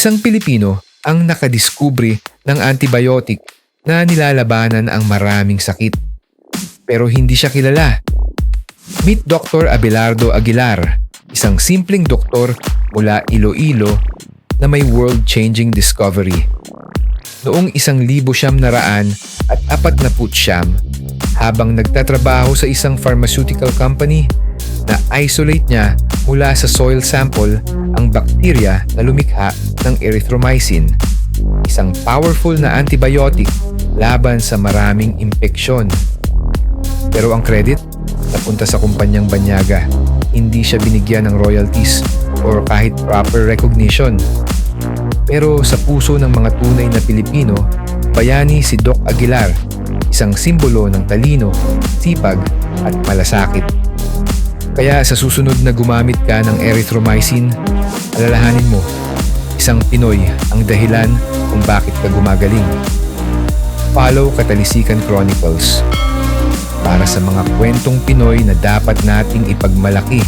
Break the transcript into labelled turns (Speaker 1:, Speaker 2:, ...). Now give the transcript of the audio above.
Speaker 1: Isang Pilipino ang nakadiskubre ng antibiotic na nilalabanan ang maraming sakit. Pero hindi siya kilala. Meet Dr. Abelardo Aguilar, isang simpleng doktor mula Iloilo na may world-changing discovery. Noong isang libo siyam naraan at apat na siyam, habang nagtatrabaho sa isang pharmaceutical company, na isolate niya mula sa soil sample ang bakterya na lumikha ng erythromycin, isang powerful na antibiotic laban sa maraming impeksyon. Pero ang credit, napunta sa kumpanyang Banyaga. Hindi siya binigyan ng royalties or kahit proper recognition. Pero sa puso ng mga tunay na Pilipino, bayani si Doc Aguilar, isang simbolo ng talino, sipag at malasakit. Kaya sa susunod na gumamit ka ng erythromycin, alalahanin mo, isang Pinoy ang dahilan kung bakit ka gumagaling. Follow Katalisikan Chronicles para sa mga kwentong Pinoy na dapat nating ipagmalaki